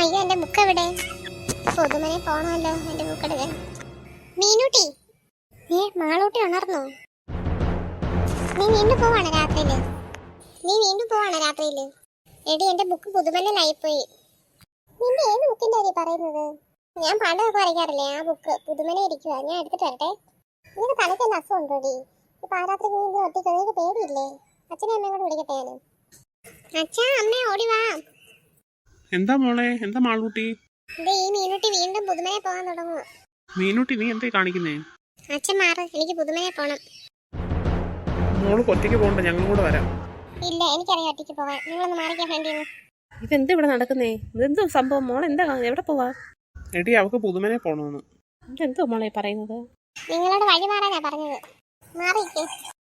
അയ്യോ എന്റെ ബുക്ക് എവിടെ? പൊതുമനെ പോണമല്ലോ എന്റെ ബുക്ക് എടുക്കാൻ. മീനൂട്ടി ഏ മാളൂട്ടി ഉണർന്നോ? നീ വീണ്ടും പോവാണ് രാത്രിയിൽ? നീ വീണ്ടും പോവാണ് രാത്രിയിൽ? എടി എന്റെ ബുക്ക് പുതുമലയിലായിപ്പോയി നിന്റെ ഏത് ബുക്കിന്റെ അരി പറയുന്നത്? ഞാൻ പണ്ടൊക്കെ വരയ്ക്കാറില്ലേ ആ ബുക്ക് പുതുമനെ ഇരിക്കുക ഞാൻ എടുത്തിട്ട് വരട്ടെ. നിനക്ക് തലയ്ക്ക് അസുഖം ഉണ്ടോടി? ഈ പാരാത്രി വീണ്ടും ഒറ്റയ്ക്ക് നിനക്ക് പേടിയില്ലേ? അച്ഛനെ അമ്മയും കൂടെ വിളിക്കട്ടെ ഞാൻ അച്ഛാ അമ്മേ ഓടി വാ. എന്താ മോളെ? എന്താ മാളൂട്ടി? ദേ ഈ മീനുട്ടി വീണ്ടും പുതുമയെ പോകാൻ തുടങ്ങും മീനൂട്ടി നീ എന്തേ കാണിക്കുന്നേ? അച്ഛൻ മാറ് എനിക്ക് പുതുമയെ പോണം. മോൾ ഒറ്റയ്ക്ക് പോകണ്ട ഞങ്ങൾ കൂടെ വരാം. ഇല്ല എനിക്കറിയാം ഒറ്റയ്ക്ക് പോകാൻ നിങ്ങളൊന്ന് മാറിക്കാൻ വേണ്ടി ഇതെന്താ ഇവിടെ നടക്കുന്നേ? ഇതെന്തോ സംഭവം? മോൾ എന്താ എവിടെ പോവാ? എടി അവക്ക് പുതുമനെ പോണോന്ന്. ഇതെന്തോ മോളെ പറയുന്നത്? നിങ്ങളോട് വഴി മാറാനാ പറഞ്ഞത്. Marique.